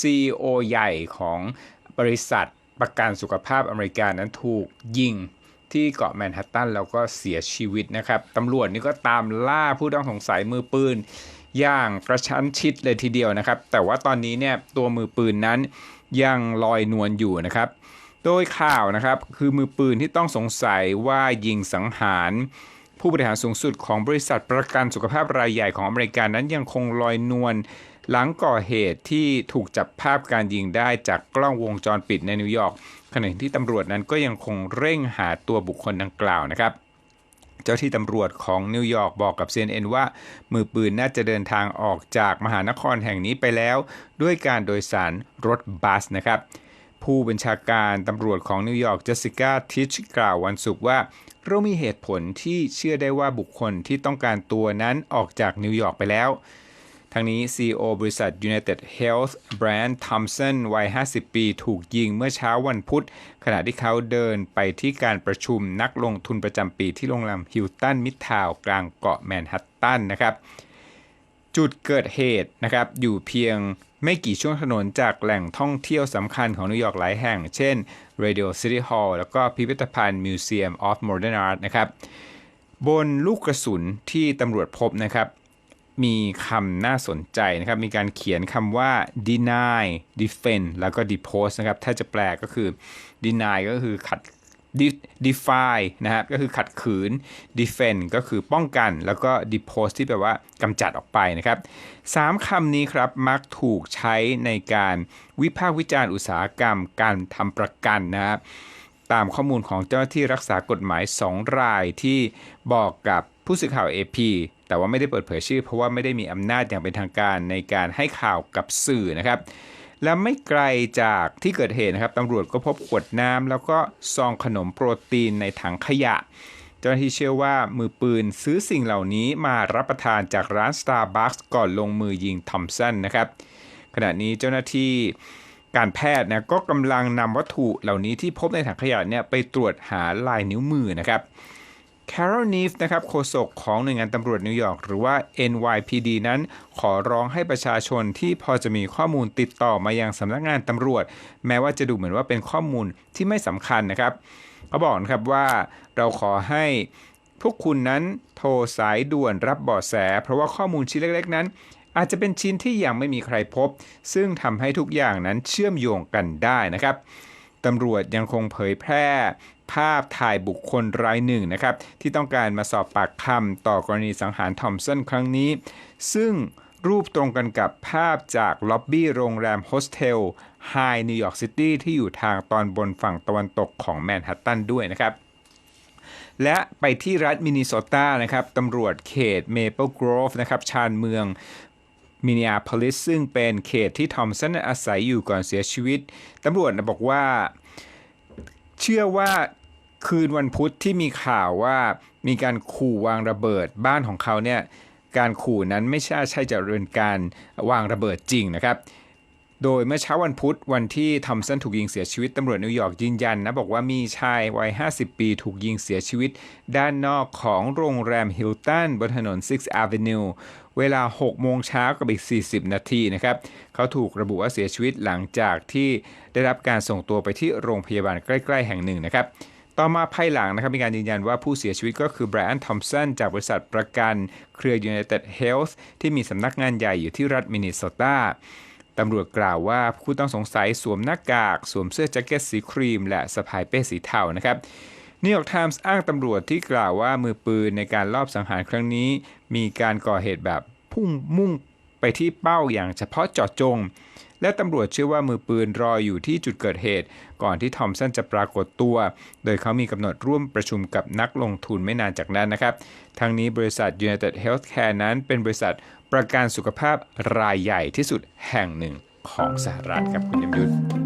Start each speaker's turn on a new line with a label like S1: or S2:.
S1: CEO ใหญ่ของบริษัทประกันสุขภาพอเมริกานั้นถูกยิงที่เกาะแมนฮัตตันแล้วก็เสียชีวิตนะครับตำรวจนี่ก็ตามล่าผู้ต้องสงสัยมือปืน อย่างกระชั้นชิดเลยทีเดียวนะครับ แต่ว่าตอนนี้เนี่ยตัวมือปืนนั้นยังลอยนวลอยู่นะครับ โดยข่าวนะครับคือมือปืนที่ต้องสงสัยว่ายิงสังหาร ผู้บริหารสูงสุดของบริษัทประกันสุขภาพรายใหญ่ของอเมริกานั้นยังคงลอยนวล หลังก่อเหตุที่ถูกจับภาพการยิงได้จากกล้องวงจรปิดในนิวยอร์กขณะที่ตำรวจนั้นก็ยังคงเร่งหาตัวบุคคลดังกล่าวนะครับเจ้าที่ตำรวจของนิวยอร์กบอกกับ CNN ว่า มือปืนน่าจะเดินทางออกจากมหานครแห่งนี้ไปแล้ว ด้วยการโดยสารรถบัสนะครับ ผู้บัญชาการตำรวจของนิวยอร์กเจสสิก้าทิชกล่าววันศุกร์ว่า เรามีเหตุผลที่เชื่อได้ว่าบุคคลที่ต้องการตัวนั้นออกจากนิวยอร์กไปแล้ว ทั้งนี้ CEO บริษัท United Health Brand Thompson วัย 50 ปีถูกยิงเมื่อเช้าวันพุธ ขณะที่เขาเดินไปที่การประชุมนักลงทุนประจำปีที่โรงแรมฮิลตันมิดทาวกลางเกาะแมนฮัตตันนะครับจุดเกิดเหตุนะครับอยู่เพียงไม่กี่ช่วงถนนจากแหล่งท่องเที่ยวสำคัญของนิวยอร์กหลายแห่ง เช่น Radio City Hall แล้วก็พิพิธภัณฑ์ Museum of Modern Art นะครับบนลูกกระสุนที่ตำรวจพบนะครับ มีคำน่าสนใจนะครับ มีการเขียนคำว่า deny defend แล้วก็ depose นะครับ ถ้าจะแปลก็คือ deny ก็คือขัด defy นะครับ ก็คือขัดขืน defend ก็คือป้องกัน แล้วก็ depose ที่แปลว่ากำจัดออกไปนะครับสามคำนี้ครับ มักถูกใช้ในการวิพากษ์วิจารณ์อุตสาหกรรม การทำประกันนะครับ ตามข้อมูลของเจ้าหน้าที่รักษากฎหมาย 2 รายที่บอกกับผู้สื่อข่าว AP แต่ว่าไม่ได้เปิดเผยชื่อ เพราะว่าไม่ได้มีอำนาจอย่างเป็นทางการในการให้ข่าวกับสื่อนะครับ และไม่ไกลจากที่เกิดเหตุนะครับตำรวจก็พบขวดน้ำแล้วก็ซองขนมโปรตีนในถังขยะ เจ้าหน้าที่เชื่อว่ามือปืนซื้อสิ่งเหล่านี้มารับประทานจากร้าน Starbucks ก่อนลงมือยิงทอมสันนะครับ ขณะนี้เจ้าหน้าที่การแพทย์นะก็กำลังนำวัตถุเหล่านี้ที่พบในถังขยะเนี่ยไปตรวจหาลายนิ้วมือนะครับ Carol n e e f นะครับโฆษกของหน่วยงานตำรวจนิวยอร์กหรือว่า NYPD นั้นขอร้องให้ประชาชนที่พอจะมีข้อมูลติดต่อมายังสำนักงานตำรวจ แม้ว่าจะดูเหมือนว่าเป็นข้อมูลที่ไม่สำคัญนะครับเขาบอกนะครับว่าเราขอให้พวกคุณนั้นโทรสายด่วนรับเบาะแส เพราะว่าข้อมูลชิ้นเล็กๆนั้น อาจจะเป็นชิ้นที่ยังไม่มีใครพบ ซึ่งทำให้ทุกอย่างนั้นเชื่อมโยงกันได้นะครับตำรวจยังคงเผยแพร่ ภาพถ่ายบุคคลรายหนึ่งนะครับที่ต้องการมาสอบปากคำต่อกรณีสังหารทอมสันครั้งนี้ ซึ่งรูปตรงกันกับภาพจากล็อบบี้โรงแรมโฮสเทลไฮนิวยอร์กซิตี้ที่อยู่ทางตอนบนฝั่งตะวันตกของแมนฮัตตันด้วยนะครับและไปที่รัฐมินนิโซตานะครับตำรวจเขตเมเปิลกรอฟนะครับชานเมืองมิน n อาพลิสซึ่งเป็นเขตที่ทอมสันอาศัยอยู่ก่อนเสียชีวิตตำรวจบอกว่า เชื่อว่า คืนวันพุธที่มีข่าวว่ามีการขู่วางระเบิดบ้านของเขาเนี่ยการขู่นั้นไม่ใช่ใช่จะเป็นการวางระเบิดจริงนะครับ โดยเมื่อเช้าวันพุธวันที่ทอมสันถูกยิงเสียชีวิตตำรวจนิวยอร์กยืนยันนะบอกว่ามีชายวัย 50 ปีถูกยิงเสียชีวิต ด้านนอกของโรงแรมฮิลตันบนถนน Sixth Avenue เวลา 6 โมงเช้ากับอีก 40 นาทีนะครับ เขาถูกระบุว่าเสียชีวิตหลังจากที่ได้รับการส่งตัวไปที่โรงพยาบาลใกล้ ๆ แห่งหนึ่งนะครับ ต่อมาภายหลังนะครับมีการยืนยันว่าผู้เสียชีวิตก็คือไบรอันทอมสันจากบริษัทประกันเครือ United Health ที่มีสำนักงานใหญ่อยู่ที่รัฐมินนิโซตาตำรวจกล่าวว่าผู้ต้องสงสัยสวมหน้ากาก สวมเสื้อแจ็คเก็ตสีครีม และสะพายเป้สีเทานะครับนิวยอร์กไทมส์อ้างตำรวจที่กล่าวว่ามือปืนในการลอบสังหารครั้งนี้ มีการก่อเหตุแบบพุ่งมุ่งไปที่เป้าอย่างเฉพาะเจาะจง และตำรวจเชื่อว่ามือปืนรออยู่ที่จุดเกิดเหตุ ก่อนที่ทอมสันจะปรากฏตัว โดยเขามีกำหนดร่วมประชุมกับนักลงทุนไม่นานจากนั้นนะครับ ทั้งนี้บริษัท United Healthcare นั้นเป็นบริษัทประกันสุขภาพรายใหญ่ที่สุดแห่งหนึ่งของสหรัฐครับคุณยมยุทธ